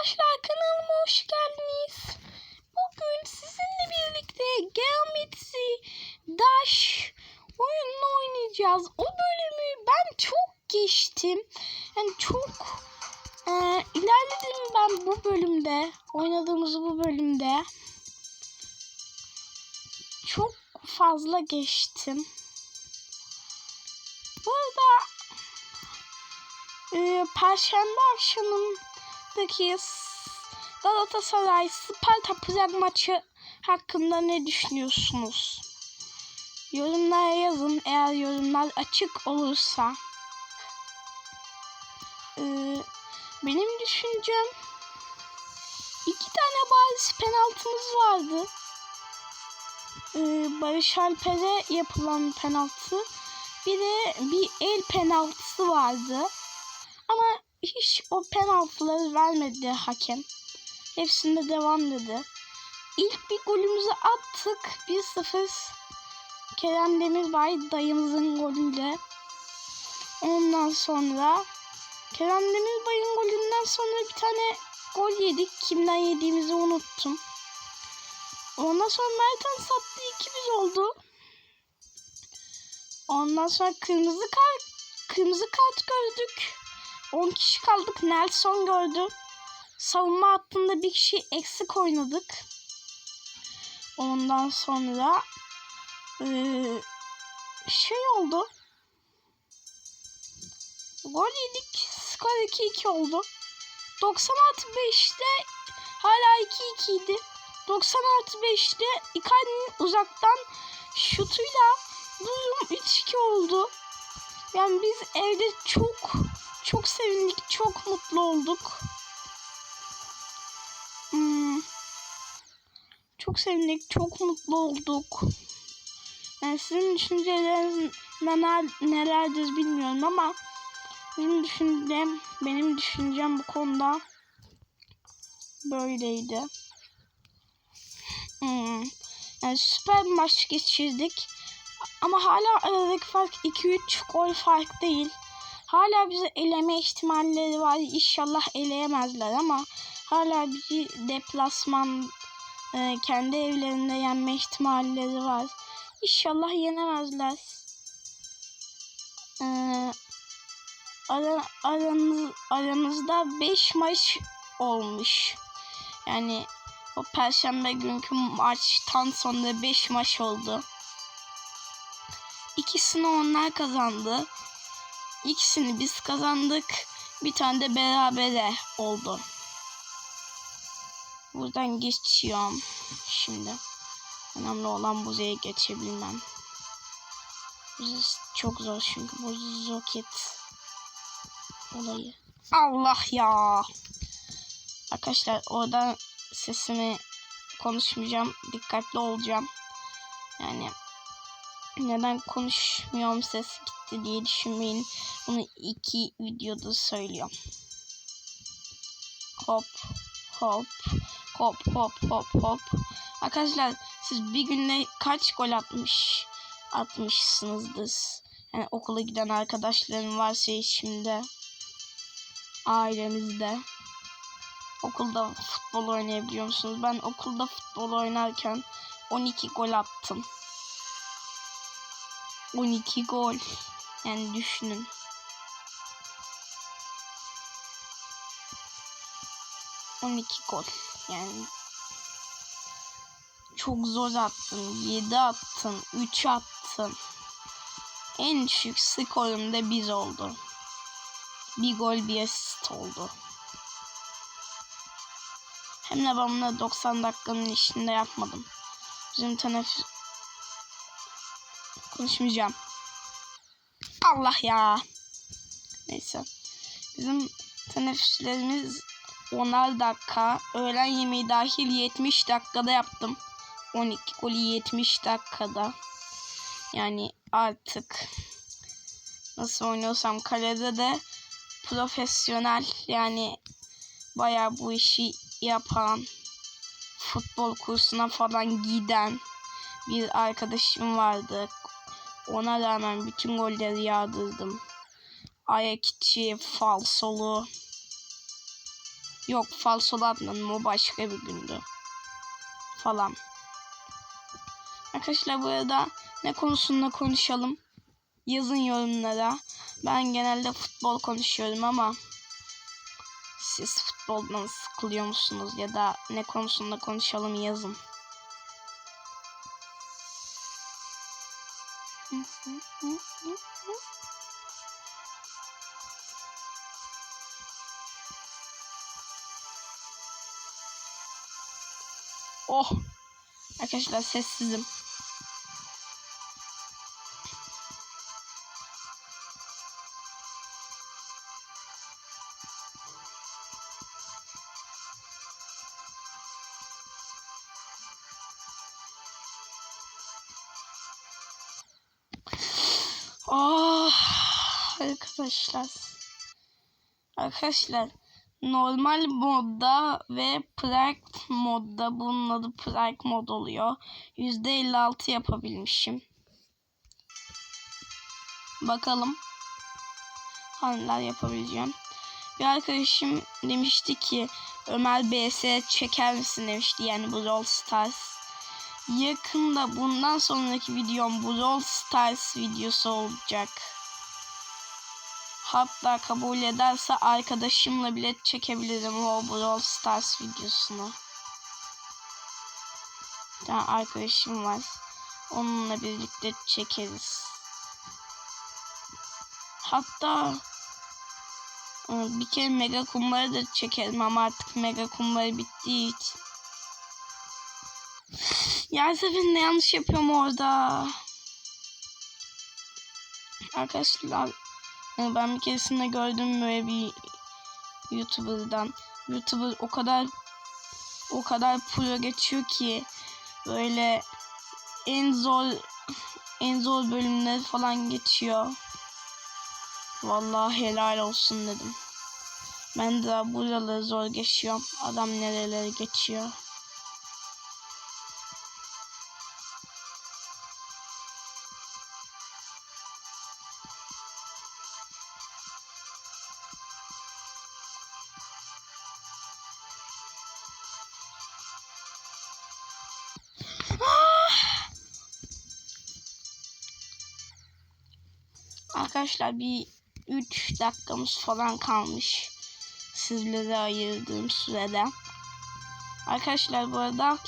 Arkadaşlar kanalıma hoş geldiniz. Bugün sizinle birlikte Geometry Dash oyununu oynayacağız. O bölümü ben çok geçtim. Yani çok e, ilerledim ben bu bölümde. Oynadığımız bu bölümde. Çok fazla geçtim. Bu arada e, Perşembe akşamındaki Galatasaray Sparta Prag maçı hakkında ne düşünüyorsunuz? Yorumlara yazın eğer yorumlar açık olursa. E, benim düşüncem iki tane bariz penaltımız vardı. E, Barış Alper'e yapılan penaltı. Bir de bir el penaltısı vardı. Ama hiç o penaltıları vermedi hakem. Hepsinde devam dedi. İlk bir golümüzü attık. 1-0 Kerem Demirbay dayımızın golüyle. Ondan sonra Kerem Demirbay'ın golünden sonra bir tane gol yedik. Kimden yediğimizi unuttum. Ondan sonra Mertens sattı 2-1 oldu. Ondan sonra kırmızı kart kırmızı kart gördük. 10 kişi kaldık. Nelson gördü. Savunma hattında bir kişi eksik oynadık. Ondan sonra ee, şey oldu. Gol yedik. Skor 2-2 oldu. 90 artı 5'te hala 2-2 idi. 90 artı 5'te Icardi'nin uzaktan şutuyla durum 3-2 oldu. Yani biz evde çok çok sevindik, çok mutlu olduk. Hmm. Çok sevindik, çok mutlu olduk. Yani sizin düşünceleriniz neler, nelerdir bilmiyorum ama benim düşüncem, benim düşüncem bu konuda böyleydi. Hmm. Yani süper bir maç geçirdik. Ama hala aradaki fark 2-3 gol fark değil. Hala bizi eleme ihtimalleri var. İnşallah eleyemezler ama hala bizi deplasman e, kendi evlerinde yenme ihtimalleri var. İnşallah yenemezler. E, ara, aranız, aranızda 5 maç olmuş. Yani o perşembe günkü maçtan sonra 5 maç oldu. İkisini onlar kazandı. İkisini biz kazandık. Bir tane de berabere oldu. Buradan geçiyorum. Şimdi. Önemli olan buraya geçebilmem. Burası çok zor çünkü bu roket olayı. Allah ya. Arkadaşlar oradan sesimi konuşmayacağım. Dikkatli olacağım. Yani neden konuşmuyorum ses gitti diye düşünmeyin. Bunu iki videoda söylüyorum. Hop hop hop hop hop hop. Arkadaşlar siz bir günde kaç gol atmış atmışsınızdır? Yani okula giden arkadaşlarım varsa şimdi ailenizde okulda futbol oynayabiliyor musunuz? Ben okulda futbol oynarken 12 gol attım. 12 gol. Yani düşünün. On iki gol. Yani çok zor attın. 7 attın. 3 attın. En düşük skorum da 1 oldu. Bir gol bir asist oldu. Hem de ben bunu 90 dakikanın içinde yapmadım. Bizim teneffüs konuşmayacağım. Allah ya. Neyse. Bizim teneffüslerimiz 10'ar dakika. Öğlen yemeği dahil 70 dakikada yaptım. 12 golü 70 dakikada. Yani artık nasıl oynuyorsam kalede de profesyonel yani baya bu işi yapan futbol kursuna falan giden bir arkadaşım vardı. Ona rağmen bütün golleri yağdırdım. Ayak içi, falsolu Yok falsolu atmadım o başka bir gündü. Falan. Arkadaşlar bu arada ne konusunda konuşalım? Yazın yorumlara. Ben genelde futbol konuşuyorum ama siz futboldan sıkılıyor musunuz ya da ne konusunda konuşalım yazın. Oh. Arkadaşlar sessizim. Oh, arkadaşlar. Arkadaşlar normal modda ve Prag modda bunun adı Prag mod oluyor. %56 yapabilmişim. Bakalım. Neler yapabileceğim. Bir arkadaşım demişti ki Ömer BS çeker misin demişti yani bu Brawl Stars. Yakında bundan sonraki videom Brawl Stars videosu olacak. Hatta kabul ederse arkadaşımla bile çekebilirim o Brawl Stars videosunu. Bir arkadaşım var. Onunla birlikte çekeriz. Hatta e, bir kere mega kumları da çekerim ama artık mega kumları bittiği için. Yer seferinde yanlış yapıyorum orada. Arkadaşlar e, ben bir keresinde gördüm böyle bir YouTuber'dan. YouTuber o kadar o kadar pro geçiyor ki böyle en zor en zor bölümleri falan geçiyor. Vallahi helal olsun dedim. Ben de buraları zor geçiyorum. Adam nereleri geçiyor. Arkadaşlar bir 3 dakikamız falan kalmış. Sizlere ayırdığım sürede. Arkadaşlar bu arada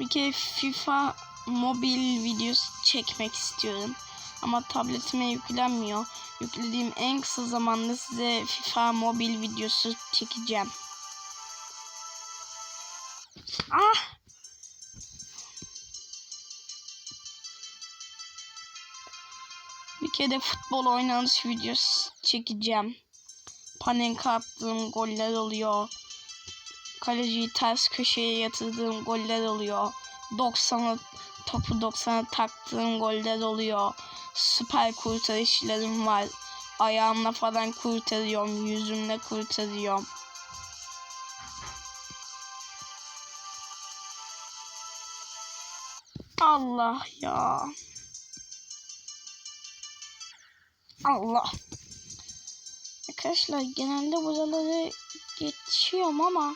bir kere FIFA mobil videosu çekmek istiyorum. Ama tabletime yüklenmiyor. Yüklediğim en kısa zamanda size FIFA mobil videosu çekeceğim. Ah! Kere futbol oynanış videosu çekeceğim. Panenka attığım goller oluyor. Kaleciyi ters köşeye yatırdığım goller oluyor. 90'a topu 90'a taktığım goller oluyor. Süper kurtarışlarım var. Ayağımla falan kurtarıyorum. Yüzümle kurtarıyorum. Allah ya. Allah. Arkadaşlar genelde buraları geçiyorum ama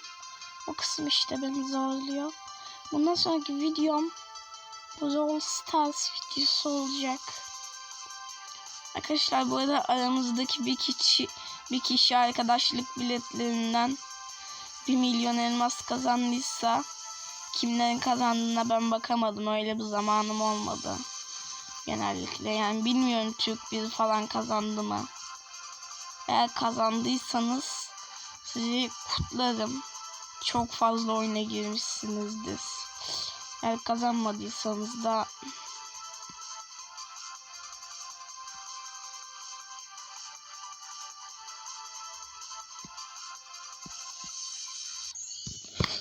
o kısım işte beni zorluyor. Bundan sonraki videom Brawl Stars videosu olacak. Arkadaşlar bu arada aramızdaki bir kişi bir kişi arkadaşlık biletlerinden 1 milyon elmas kazandıysa kimlerin kazandığına ben bakamadım. Öyle bir zamanım olmadı genellikle. Yani bilmiyorum Türk bir falan kazandı mı. Eğer kazandıysanız sizi kutlarım. Çok fazla oyuna girmişsinizdir. Eğer kazanmadıysanız da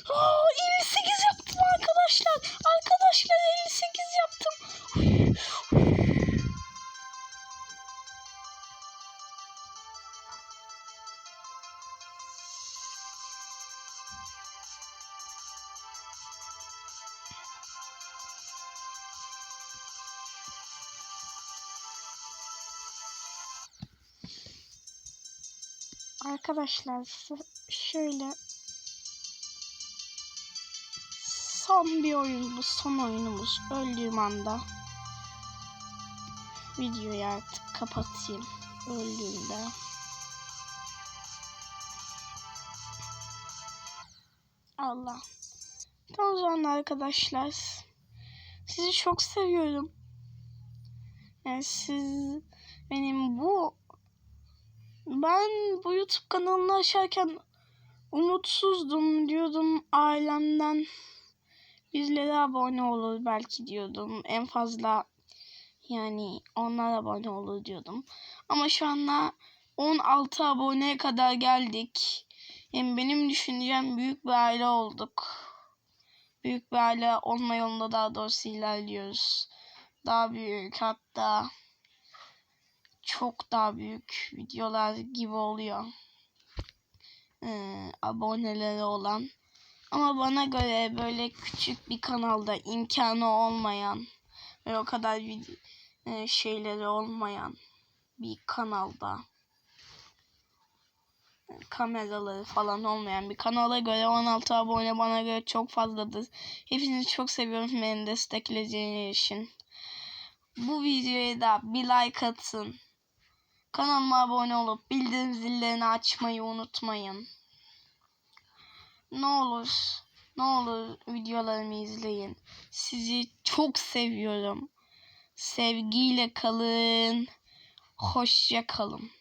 Aa, 58 yaptım arkadaşlar. Arkadaşlar 58 Arkadaşlar şöyle son bir oyun bu son oyunumuz öldüğüm anda videoyu artık kapatayım öldüğümde. Allah. O zaman arkadaşlar. Sizi çok seviyorum. Yani siz benim bu ben bu YouTube kanalını açarken umutsuzdum diyordum ailemden bizlere abone olur belki diyordum. En fazla yani onlar abone olur diyordum. Ama şu anda 16 aboneye kadar geldik. Yani benim düşüncem büyük bir aile olduk. Büyük bir aile olma yolunda daha doğrusu ilerliyoruz. Daha büyük hatta çok daha büyük videolar gibi oluyor. Ee, aboneleri olan. Ama bana göre böyle küçük bir kanalda imkanı olmayan ve o kadar vid- e, şeyleri olmayan bir kanalda kameraları falan olmayan bir kanala göre 16 abone bana göre çok fazladır. Hepinizi çok seviyorum beni destekleyeceğiniz için. Bu videoya da bir like atın. Kanalıma abone olup bildirim zillerini açmayı unutmayın. Ne olur, ne olur videolarımı izleyin. Sizi çok seviyorum. Sevgiyle kalın. Hoşça kalın.